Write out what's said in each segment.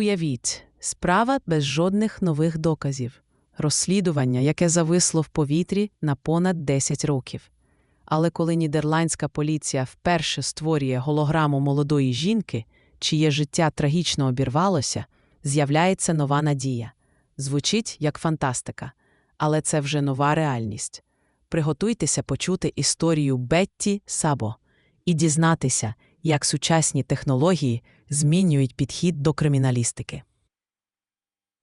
Уявіть, справа без жодних нових доказів, розслідування, яке зависло в повітрі на понад 10 років. Але коли нідерландська поліція вперше створює голограму молодої жінки, чиє життя трагічно обірвалося, з'являється нова надія. Звучить як фантастика, але це вже нова реальність. Приготуйтеся почути історію Бетті Сабо і дізнатися, як сучасні технології змінюють підхід до криміналістики.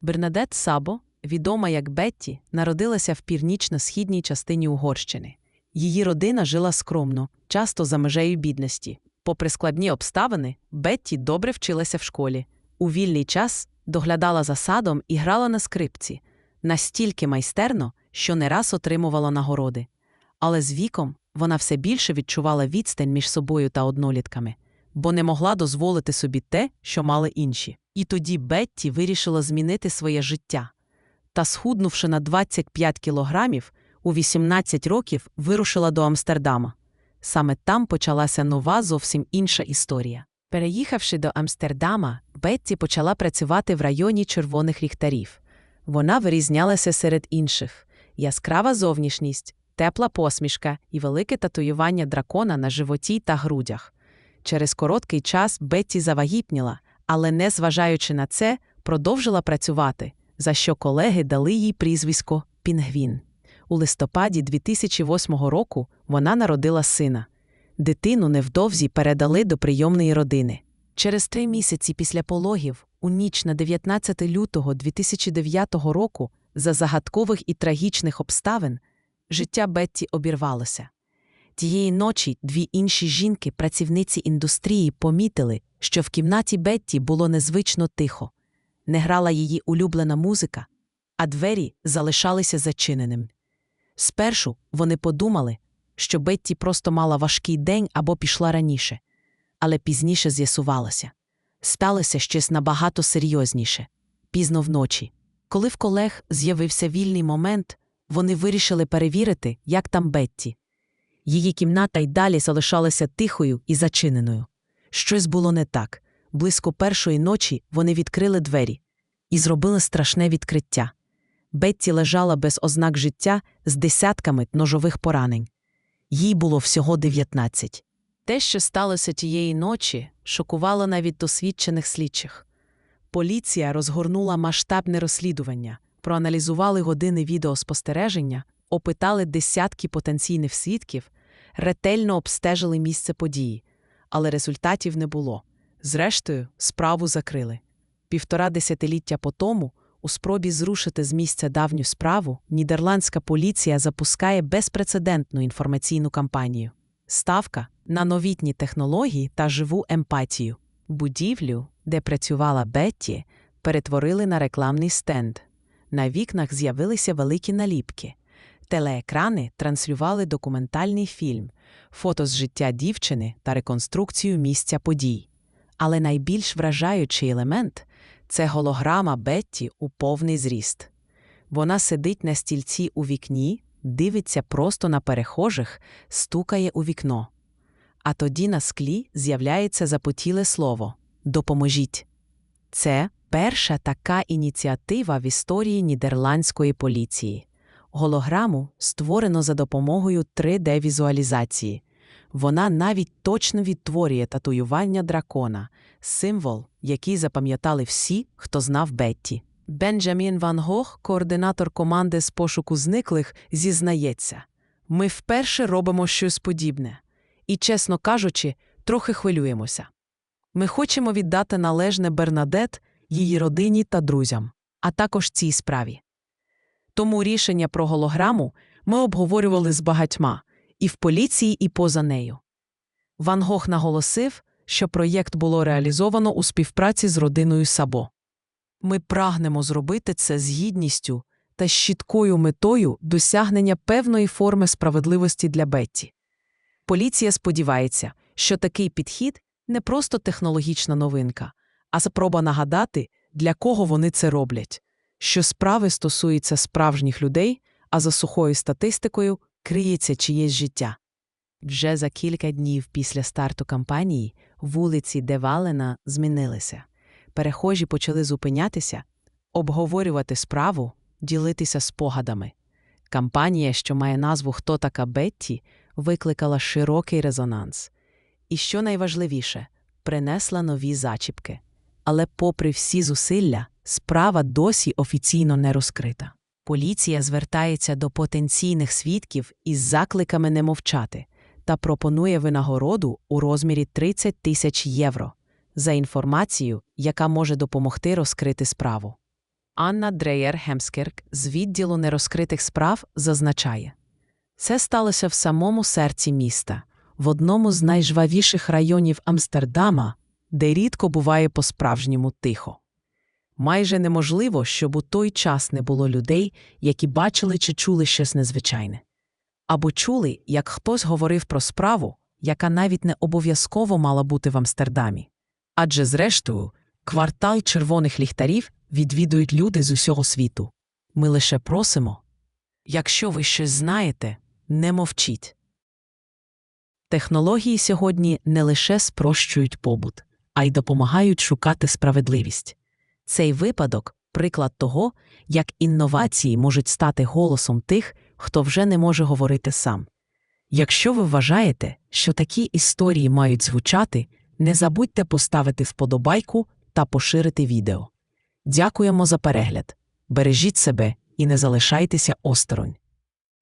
Бернадет Сабо, відома як Бетті, народилася в північно-східній частині Угорщини. Її родина жила скромно, часто за межею бідності. Попри складні обставини, Бетті добре вчилася в школі. У вільний час доглядала за садом і грала на скрипці, настільки майстерно, що не раз отримувала нагороди. Але з віком вона все більше відчувала відстань між собою та однолітками, бо не могла дозволити собі те, що мали інші. І тоді Бетті вирішила змінити своє життя. Та, схуднувши на 25 кілограмів, у 18 років вирушила до Амстердама. Саме там почалася нова зовсім інша історія. Переїхавши до Амстердама, Бетті почала працювати в районі червоних ліхтарів. Вона вирізнялася серед інших яскрава зовнішність, тепла посмішка і велике татуювання дракона на животі та грудях. Через короткий час Бетті завагітніла, але, незважаючи на це, продовжила працювати, за що колеги дали їй прізвисько Пінгвін. У листопаді 2008 року вона народила сина. Дитину невдовзі передали до прийомної родини. Через три місяці після пологів, у ніч на 19 лютого 2009 року, за загадкових і трагічних обставин, життя Бетті обірвалося. Тієї ночі дві інші жінки, працівниці індустрії, помітили, що в кімнаті Бетті було незвично тихо. Не грала її улюблена музика, а двері залишалися зачиненими. Спершу вони подумали, що Бетті просто мала важкий день або пішла раніше, але пізніше з'ясувалося. Сталося щось набагато серйозніше пізно вночі. Коли в колег з'явився вільний момент, вони вирішили перевірити, як там Бетті. Її кімната й далі залишалася тихою і зачиненою. Щось було не так. Близько першої ночі вони відкрили двері і зробили страшне відкриття. Бетті лежала без ознак життя з десятками ножових поранень. Їй було всього 19. Те, що сталося тієї ночі, шокувало навіть досвідчених слідчих. Поліція розгорнула масштабне розслідування, проаналізували години відеоспостереження, опитали десятки потенційних свідків, ретельно обстежили місце події, але результатів не було. Зрештою, справу закрили. Півтора десятиліття по тому, у спробі зрушити з місця давню справу, нідерландська поліція запускає безпрецедентну інформаційну кампанію. Ставка на новітні технології та живу емпатію. Будівлю, де працювала Бетті, перетворили на рекламний стенд. На вікнах з'явилися великі наліпки. Телеекрани транслювали документальний фільм, фото з життя дівчини та реконструкцію місця подій. Але найбільш вражаючий елемент це голограма Бетті у повний зріст. Вона сидить на стільці у вікні, дивиться просто на перехожих, стукає у вікно. А тоді на склі з'являється запотіле слово Допоможіть. Це перша така ініціатива в історії нідерландської поліції. Голограму створено за допомогою 3D-візуалізації. Вона навіть точно відтворює татуювання дракона, символ, який запам'ятали всі, хто знав Бетті. Бенджамін Ван Гог, координатор команди з пошуку зниклих, зізнається: ми вперше робимо щось подібне. І, чесно кажучи, трохи хвилюємося. Ми хочемо віддати належне Бернадет, її родині та друзям, а також цій справі. Тому рішення про голограму ми обговорювали з багатьма і в поліції, і поза нею. Ван Гог наголосив, що проєкт було реалізовано у співпраці з родиною Сабо. Ми прагнемо зробити це з гідністю та з метою досягнення певної форми справедливості для Бетті. Поліція сподівається, що такий підхід не просто технологічна новинка, а спроба нагадати, для кого вони це роблять, що справи стосуються справжніх людей, а за сухою статистикою криється чиєсь життя. Вже за кілька днів після старту кампанії вулиці Девалена змінилися. перехожі почали зупинятися, обговорювати справу, ділитися спогадами. Кампанія, що має назву Хто така Бетті, викликала широкий резонанс. І що найважливіше, принесла нові зачіпки. Але, попри всі зусилля, справа досі офіційно не розкрита. Поліція звертається до потенційних свідків із закликами не мовчати та пропонує винагороду у розмірі 30 тисяч євро за інформацію, яка може допомогти розкрити справу. Анна Дреєр Хемскерк з відділу нерозкритих справ зазначає це сталося в самому серці міста, в одному з найжвавіших районів Амстердама, де рідко буває по-справжньому тихо. Майже неможливо, щоб у той час не було людей, які бачили чи чули щось незвичайне. Або чули, як хтось говорив про справу, яка навіть не обов'язково мала бути в Амстердамі. Адже, зрештою, квартал червоних ліхтарів відвідують люди з усього світу. Ми лише просимо якщо ви щось знаєте, не мовчіть. Технології сьогодні не лише спрощують побут, а й допомагають шукати справедливість. Цей випадок приклад того, як інновації можуть стати голосом тих, хто вже не може говорити сам. Якщо ви вважаєте, що такі історії мають звучати, не забудьте поставити вподобайку та поширити відео. Дякуємо за перегляд. Бережіть себе і не залишайтеся осторонь.